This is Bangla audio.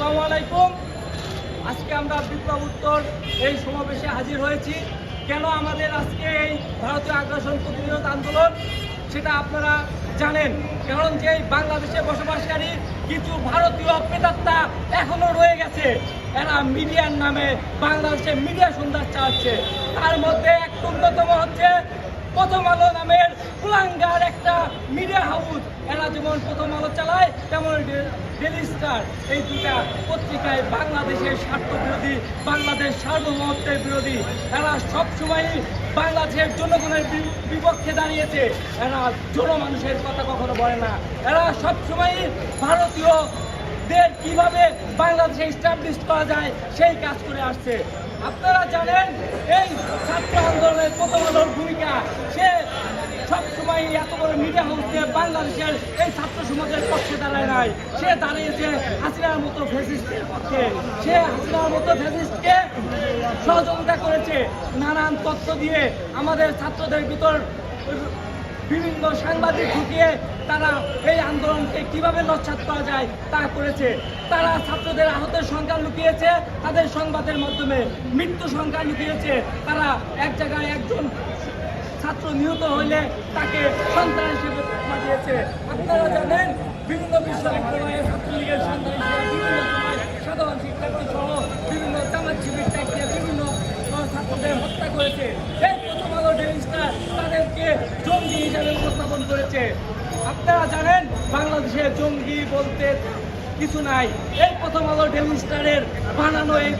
আসসালামু আলাইকুম। আজকে আমরা বিপ্লব উত্তর এই সমাবেশে হাজির হয়েছি। কেন আমাদের আজকে এই ভারতীয় আগ্রাসন প্রতিরোধ আন্দোলন? সেটা আপনারা জানেন। কারণ যে বাংলাদেশে বসবাসকারী কিছু ভারতীয় প্রেতাত্মা এখনও রয়ে গেছে। এরা মিডিয়ার নামে বাংলাদেশে মিডিয়া সন্ধ্যা চালাচ্ছে। তার মধ্যে এক অন্যতম হচ্ছে প্রথম আলো নামের কুলাঙ্গার একটা মিডিয়া হাউস। এরা যেমন প্রথম আলো চালায় তেমন ডেলি স্টার এই দুটা পত্রিকায় বাংলাদেশের স্বার্থ বিরোধী বাংলাদেশ সার্বভৌমত্বের বিরোধী। এরা সবসময়ই বাংলাদেশের জনগণের বিপক্ষে দাঁড়িয়েছে। এরা জনমানুষের কথা কখনো বলে না। এরা সবসময়ই ভারতীয় দের কীভাবে বাংলাদেশে স্টাবলিশ করা যায়, সেই কাজ করে আসছে। আপনারা জানেন, এই ছাত্র আন্দোলনের প্রথম আলোর ভূমিকা, সে সবসময় এত বড় মিডিয়া হাউসে বাংলাদেশের এই ছাত্র সমাজের সে দাঁড়িয়েছে হাসিনার মতো ফেসিস্টের পক্ষে। সে হাসিনার মতো ফেসিস্টকে সহযোগিতা করেছে নানান তথ্য দিয়ে আমাদের ছাত্রদের ভিতর বিভিন্ন সাংবাদিক ঢুকিয়ে তারা এই আন্দোলনকে কীভাবে নচ্ছাদ করা যায় তা করেছে। তারা ছাত্রদের আহতের সংখ্যা লুকিয়েছে, তাদের সংবাদের মাধ্যমে মৃত্যু সংখ্যা লুকিয়েছে। তারা এক জায়গায় একজন ছাত্র নিহত হইলে তাকে সন্তান হিসেবে তকমা দিয়েছে আপনারা জানেন, বিভিন্ন বিশ্ববিদ্যালয়ে ছাত্রলীগের সাধারণ শিক্ষার্থী সহ বিভিন্ন জামাত শিবির বিভিন্ন ছাত্রদের হত্যা করেছে। এই প্রথম আলো ডেলিস্টার তাদেরকে জঙ্গি হিসাবে উপস্থাপন করেছে। আপনারা জানেন, বাংলাদেশে জঙ্গি বলতে কিছু নাই। এই প্রথম আলো ডেইলি স্টারের বানানো এই